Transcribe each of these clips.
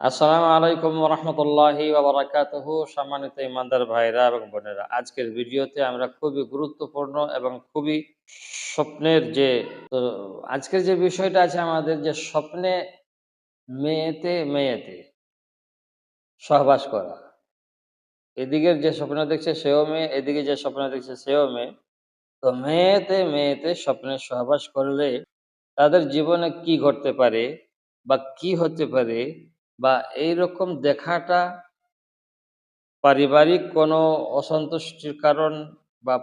আসসালামু আলাইকুম রহমতুল্লাহি ওবরাকাতুহু সম্মানিত ইমানদার ভাইরা এবং বোনেরা, আজকের ভিডিওতে আমরা খুবই গুরুত্বপূর্ণ এবং খুবই স্বপ্নের যে আজকের যে বিষয়টা আছে আমাদের যে স্বপ্নে মেয়েতে মেয়েতে সহবাস করা। এদিকের যে স্বপ্ন দেখছে সেও মেয়ে, এদিকে যে স্বপ্ন দেখছে সেও মেয়ে। তো মেয়েতে মেয়েতে স্বপ্নে সহবাস করলে তাদের জীবনে কি ঘটতে পারে বা কি হতে পারে বা এই রকম দেখাটা পারিবারিক কোনো অসন্তুষ্টির কারণ বা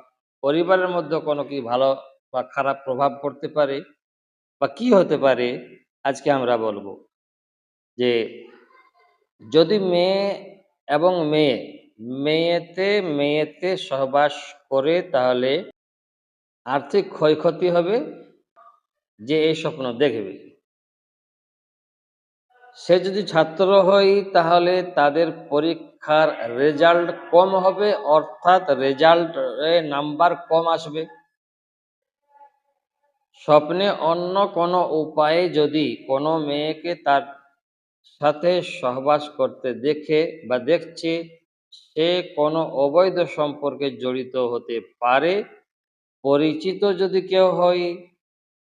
পরিবারের মধ্যে কোনো কি ভালো বা খারাপ প্রভাব পড়তে পারে বা কি হতে পারে, আজকে আমরা বলব। যে যদি মেয়ে এবং মেয়ে, মেয়েতে মেয়েতে সহবাস করে তাহলে আর্থিক ক্ষয়ক্ষতি হবে, যে এই স্বপ্ন দেখবে। সে যদি ছাত্র হয়, তাহলে তাদের পরীক্ষার রেজাল্ট কম হবে, অর্থাৎ রেজাল্ট নাম্বার কম আসবে। স্বপ্নে অন্য কোনো উপায়ে যদি কোনো মেয়েকে তার সাথে সহবাস করতে দেখে বা দেখছে, সে কোনো অবৈধ সম্পর্কে জড়িত হতে পারে, পরিচিত যদি কেউ হয়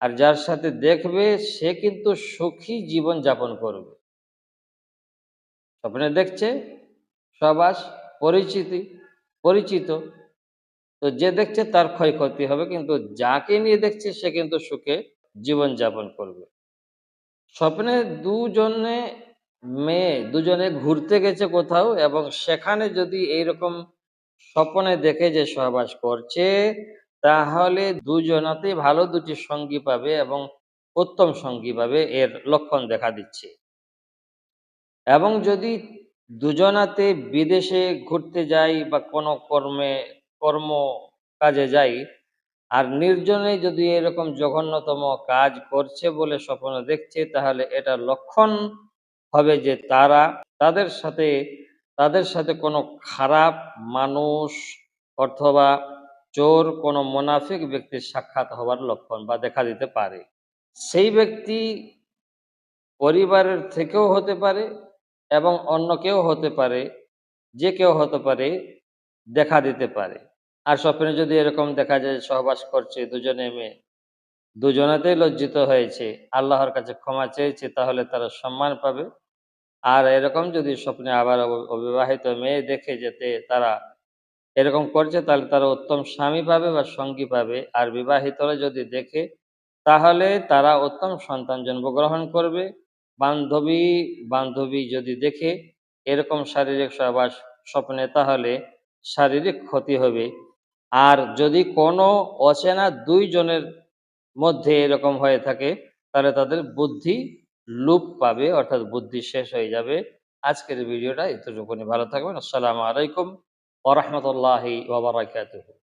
আর যার সাথে দেখবে, সে কিন্তু সুখী জীবন যাপন করবে। স্বপ্নে দেখছে সবাস পরিচিতি, পরিচিত। তো যে দেখছে তার ক্ষয়ক্ষতি হবে, কিন্তু যাকে নিয়ে দেখছে, সে কিন্তু সুখে জীবন যাপন করবে। স্বপ্নে দুজনে মেয়ে, দুজনে ঘুরতে গেছে কোথাও, এবং সেখানে যদি এইরকম স্বপ্নে দেখে যে সহবাস করছে তাহলে দুজনাতে ভালো দুটি সঙ্গী পাবে এবং উত্তম সঙ্গী পাবে এর লক্ষণ দেখা দিচ্ছে। এবং যদি দুজনাতে বিদেশে ঘুরতে যাই বা কোনো কর্মে, কর্ম কাজে যাই, আর নির্জনে যদি এরকম জঘন্যতম কাজ করছে বলে স্বপ্ন দেখছে, তাহলে এটা লক্ষণ হবে যে তারা তাদের সাথে তাদের সাথে কোনো খারাপ মানুষ অথবা চোর কোনো মোনাফিক ব্যক্তির সাক্ষাৎ হওয়ার লক্ষণ বা দেখা দিতে পারে। সেই ব্যক্তি পরিবারের থেকেও হতে পারে এবং অন্য কেউ হতে পারে, যে কেউ হতে পারে, দেখা দিতে পারে। আর স্বপ্নে যদি এরকম দেখা যায়, সহবাস করছে দুজনে মেয়ে দুজনাতেই লজ্জিত হয়েছে, আল্লাহর কাছে ক্ষমা চেয়েছে, তাহলে তারা সম্মান পাবে। আর এরকম যদি স্বপ্নে আবার অবিবাহিত মেয়ে দেখে যেতে তারা এরকম করছে, তাহলে তারা উত্তম স্বামী পাবে বা সঙ্গী পাবে। আর বিবাহিতরা যদি দেখে, তাহলে তারা উত্তম সন্তান জন্মগ্রহণ করবে। বান্ধবী বান্ধবী যদি দেখে, এরকম শারীরিক সহবাস স্বপ্নে তাহলে শারীরিক ক্ষতি হবে। আর যদি কোনো অচেনা দুইজনের মধ্যে এরকম হয়ে থাকে, তাহলে তাদের বুদ্ধি লুপ পাবে, অর্থাৎ বুদ্ধি শেষ হয়ে যাবে। আজকের ভিডিওটা এতটুকুনি। ভালো থাকবেন। আসসালামু আলাইকুম। ورحمة الله وبركاته.